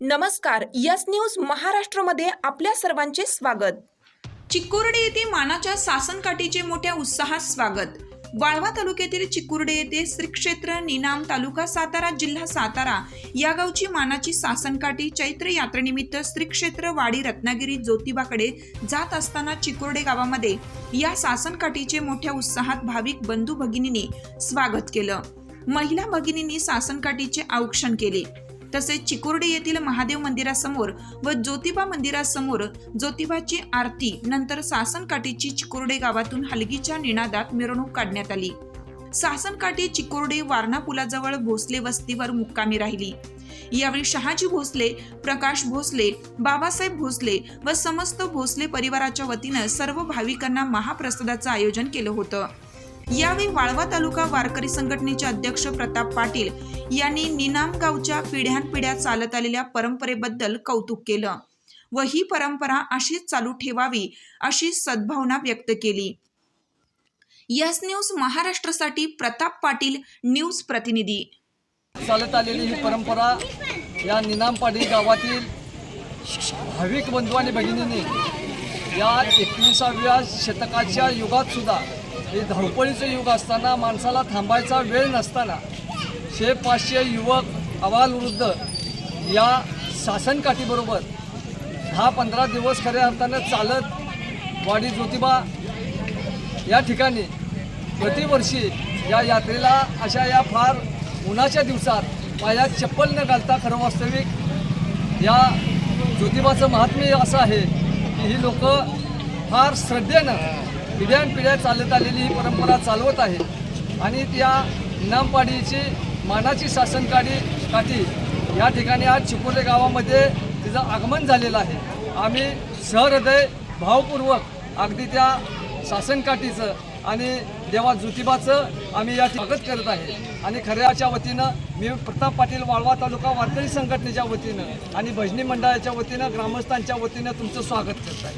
नमस्कार yes news महाराष्ट्रमध्ये आपल्या सर्वांचे स्वागत. चिकुर्डे येथे मानाच्या सासनकाठीचे मोठ्या उत्साहात स्वागत. वाळवा तालुक्यातील चिकुर्डे येथे श्री क्षेत्र निनाम तालुका सातारा जिल्हा सातारा या गावची मानाची सासनकाठी चैत्र यात्रेनिमित्त श्री क्षेत्र वाडी रत्नागिरी ज्योतिबाकडे जात असताना चिकुर्डे गावामध्ये या सासनकाठीचे मोठ्या उत्साहात भाविक बंधू भगिनींनी स्वागत केलं. महिला भगिनींनी सासनकाठीचे औक्षण केले. तसेच चिकोर्डी येथील महादेव मंदिरासमोर व ज्योतिबा मंदिरासमोर ज्योतिबाची आरती नंतर सासनकाठीची चिकुर्डे गावातून हलगीच्या निनादात मिरवणूक काढण्यात आली. सासनकाठी चिकुर्डे वारणा पुलाजवळ भोसले वस्तीवर मुक्कामी राहिली. यावेळी शहाजी भोसले प्रकाश भोसले बाबासाहेब भोसले व समस्त भोसले परिवाराच्या वतीनं सर्व भाविकांना महाप्रसादाचं आयोजन केलं होतं. यावेळी वाळवा तालुका वारकरी संघटनेचे अध्यक्ष प्रताप पाटील यांनी निनाम गावच्या पिढ्यानपिढ्या चालत आलेल्या परंपरेबद्दल कौतुक केलं. व ही परंपरा अशीच चालू ठेवावी अशी सद्भावना व्यक्त केली. यस न्यूज महाराष्ट्रासाठी प्रताप पाटील न्यूज प्रतिनिधी. चालत आलेली ही परंपरा या निनामपाडी गावातील भाविक बंधू आणि भगिनींनी या एकविसाव्या शतकाच्या युगात सुद्धा हे धावपळीचं युग असताना माणसाला थांबायचा वेळ नसताना शे पाचशे युवक अवालवृद्ध या सासनकाठीबरोबर दहा पंधरा दिवस खऱ्या अर्थानं चालत वाडी ज्योतिबा या ठिकाणी प्रतिवर्षी या यात्रेला अशा या फार उन्हाच्या दिवसात पायात चप्पल न घालता खरं वास्तविक या ज्योतिबाचं महात्म्य असं आहे की ही लोक फार श्रद्धेनं पिढ्यानपिढ्या चालत आलेली ही परंपरा चालवत आहे. आणि त्या इनामपाडीची मानाची शासनकाठी काठी या ठिकाणी आज चिकोले गावामध्ये तिचं आगमन झालेलं आहे. आम्ही सहृदय भावपूर्वक अगदी त्या शासनकाठीचं आणि देवा ज्योतिबाचं आम्ही या स्वागत करत आहे. आणि खऱ्याच्या वतीनं मी प्रताप पाटील वाळवा तालुका वारकरी संघटनेच्या वतीनं आणि भजनी मंडळाच्या वतीनं ग्रामस्थांच्या वतीनं तुमचं स्वागत करत आहे.